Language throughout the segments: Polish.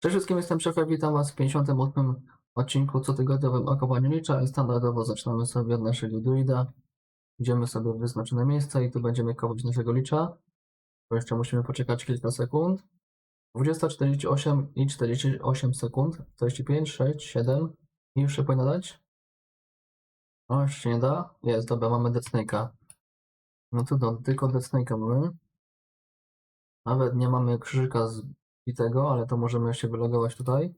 Cześć wszystkim, jestem Szefem, witam Was w 58 odcinku cotygodniowym o kopaniu licza i standardowo zaczynamy sobie od naszego druida. Idziemy sobie w wyznaczone miejsce i tu będziemy kopać naszego licza. Bo jeszcze musimy poczekać kilka sekund. 20.48 i 48 sekund. 45, 6, 7 i już się powinno dać. O, jeszcze nie da. Jest, dobra, mamy Snake'a. No to do, tylko Snake'a mamy. Nawet nie mamy krzyżyka zbitego, ale to możemy się wylogować tutaj.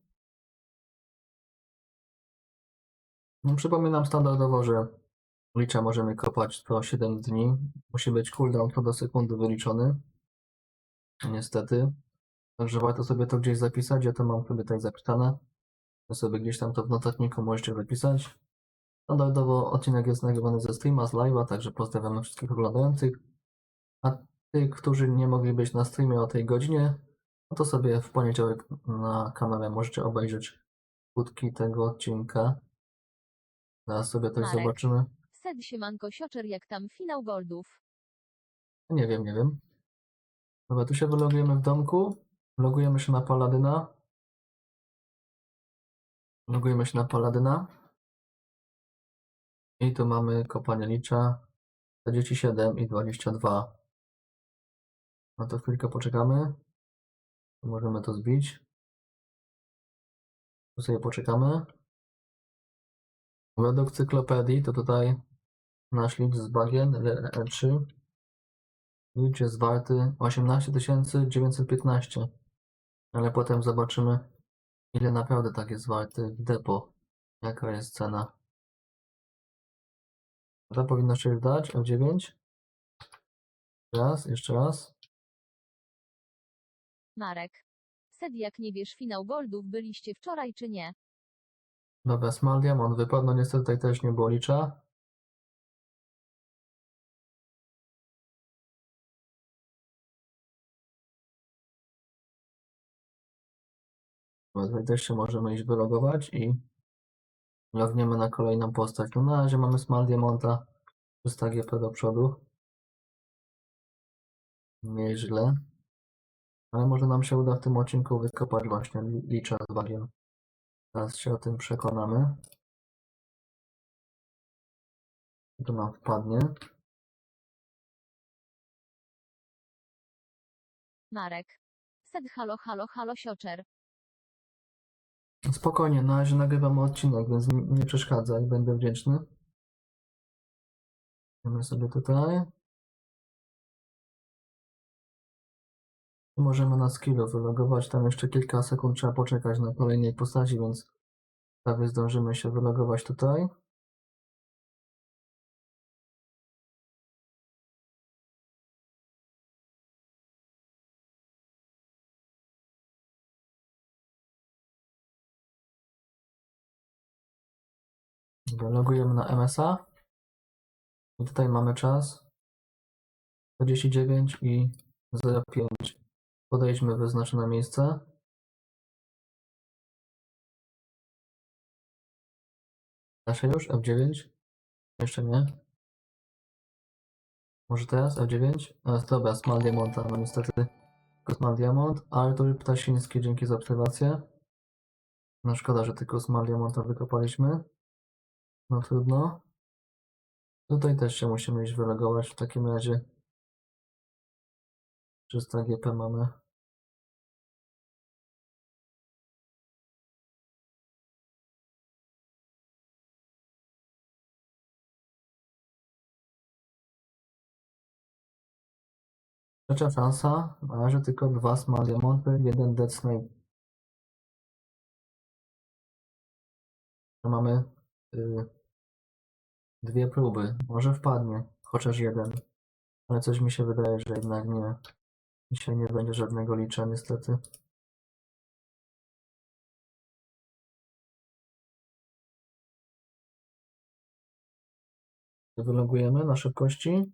No, przypominam standardowo, że licza możemy kopać co 7 dni. Musi być cooldown co do sekundy wyliczony. Niestety. Także warto sobie to gdzieś zapisać. Ja to mam sobie tutaj zapisane. To sobie gdzieś tam to w notatniku możecie zapisać. Standardowo odcinek jest nagrywany ze streama, z live'a, także pozdrawiamy wszystkich oglądających. A tych, którzy nie mogli być na streamie o tej godzinie, no to sobie w poniedziałek na kanale możecie obejrzeć skutki tego odcinka. Zaraz sobie coś Marek. zobaczymy. Sed siemanko sioczer jak tam finał goldów. Nie wiem, nie wiem. Dobra, tu się wylogujemy w domku. Logujemy się na Paladyna. Logujemy się na Paladyna. I tu mamy kopanie licza 47 i 22. No to chwilkę poczekamy. Możemy to zbić. Tu sobie poczekamy. Według cyklopedii to tutaj nasz licz z bagien L3 licz jest warty 18 915. Ale potem zobaczymy ile naprawdę tak jest warty w depo. Jaka jest cena. To powinno się dać F9. Raz, jeszcze raz. Marek. Sed jak nie wiesz finał goldów byliście wczoraj czy nie? Dobra, Small Diamond wypadł, no niestety tutaj też nie było licza. Tutaj też się możemy iść wylogować i logniemy na kolejną postać. No na razie mamy Small Diamonda 300 GP do przodu. Nieźle. Ale może nam się uda w tym odcinku wykopać właśnie li- licza z bagiem. Teraz się o tym przekonamy. To nam wpadnie. Marek. Sed halo halo halo sioczer. Spokojnie, na razie nagrywam odcinek, więc nie przeszkadzaj, będę wdzięczny. Idziemy sobie tutaj. Możemy na skillu wylogować, tam jeszcze kilka sekund trzeba poczekać na kolejnej postaci, więc prawie zdążymy się wylogować tutaj. Logujemy na MSA. I tutaj mamy czas 49 i 05. Podejdźmy wyznaczone miejsce. Się już? F9? Jeszcze nie. Może teraz? F9? A, dobra, Small Diamonda. No niestety tylko Small Diamond. Artur Ptasiński, dzięki za obserwację. No szkoda, że tylko Small Diamonda wykopaliśmy. No trudno. Tutaj też się musimy iść wylogować w takim razie. 300 GP mamy. Trzecia szansa. Na razie tylko dwa Small Diamondy, jeden Dead Snake. Mamy y, dwie próby. Może wpadnie, chociaż jeden. Ale coś mi się wydaje, że jednak nie. Dzisiaj nie będzie żadnego licza, niestety. Wylogujemy na szybkości.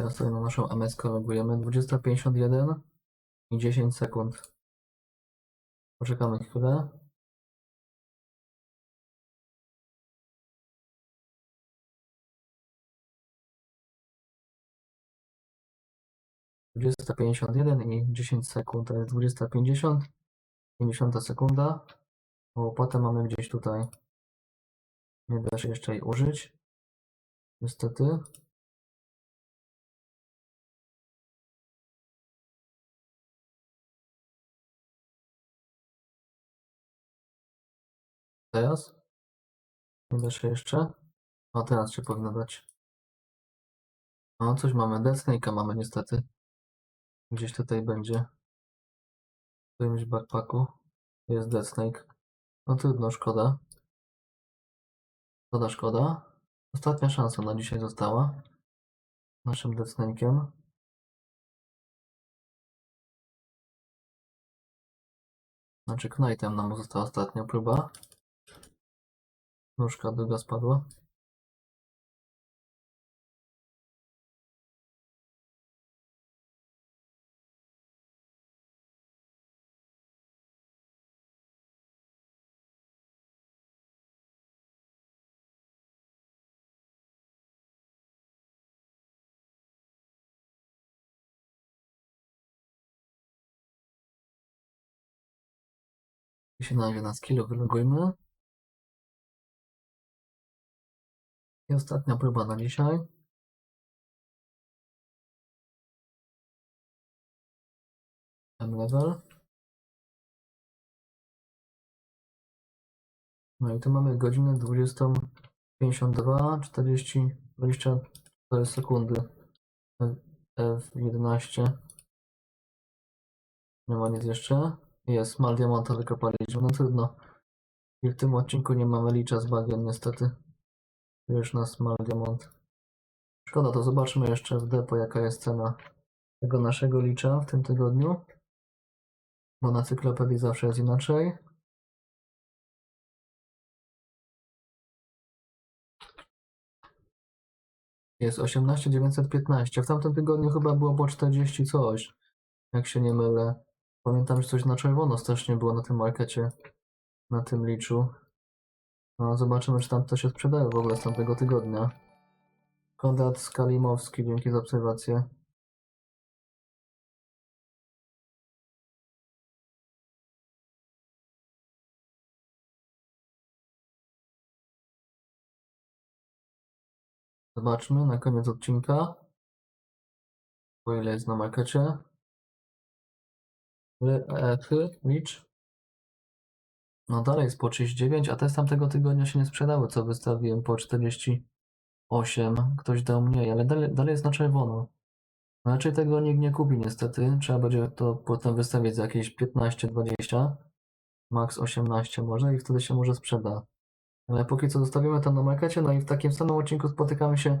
Teraz sobie na naszą MS korygujemy 20.51 i 10 sekund. Poczekamy chwilę. Dwudziesta pięćdziesiąt jeden i dziesięć sekund, to jest dwudziesta pięćdziesiąt, pięćdziesiąta sekunda, potem mamy gdzieś tutaj, nie da się jeszcze jej użyć, niestety. Teraz? Nie da się jeszcze? O, teraz się powinno dać. O, coś mamy. Death Snake'a mamy niestety. Gdzieś tutaj będzie. W którymś backpacku. Jest Death Snake. No trudno, szkoda. Szkoda, szkoda. Ostatnia szansa na dzisiaj została. Naszym Death Snake'iem. Znaczy Knightem nam została ostatnia próba. Nóżka druga spadła. Się na razie na skillu wylogujmy. I ostatnia próba na dzisiaj. Ten level. No i tu mamy godzinę 20.52, 40, 24 sekundy. F11. Nie ma nic jeszcze. Jest, mal diamanta wykopaliśmy, no trudno. I w tym odcinku nie mamy licza z bagien niestety. Już nas mal diamant. Szkoda, to zobaczmy jeszcze w depo jaka jest cena tego naszego licza w tym tygodniu. Bo na cyklopedii zawsze jest inaczej. Jest 18915. W tamtym tygodniu chyba było po 40 coś. Jak się nie mylę. Pamiętam, że coś na czerwono strasznie było na tym markecie. Na tym liczu. No, zobaczymy, czy tam to się sprzedaje w ogóle z tamtego tygodnia. Konrad Skalimowski, dzięki za obserwację. Zobaczmy na koniec odcinka. Po ile jest na markecie. Ry- e, Licz. No dalej jest po 39, a te z tamtego tygodnia się nie sprzedały, co wystawiłem po 48. Ktoś dał mniej, ale dalej, dalej jest na czerwono. No Raczej tego nikt nie kupi niestety. Trzeba będzie to potem wystawić za jakieś 15-20. Max 18 może i wtedy się może sprzeda. Ale póki co zostawimy tam na markecie, no i w takim samym odcinku spotykamy się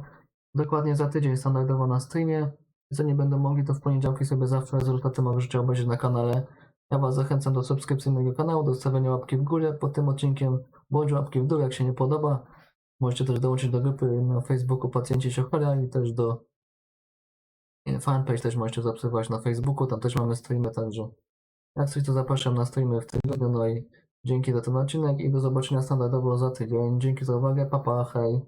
dokładnie za tydzień standardowo na streamie. Co nie będą mogli, to w poniedziałki sobie zawsze rezultaty możecie obejrzeć na kanale. Ja Was zachęcam do subskrypcji mojego kanału, do zostawienia łapki w górę pod tym odcinkiem, bądź łapki w dół, jak się nie podoba. Możecie też dołączyć do grupy na Facebooku Pacjenci Siochora i też do e, fanpage też możecie zaobserwować na Facebooku, tam też mamy streamy, także jak coś to zapraszam na streamy w tygodniu, no i dzięki za ten odcinek i do zobaczenia standardowo za tydzień. Dzięki za uwagę, papa, hej.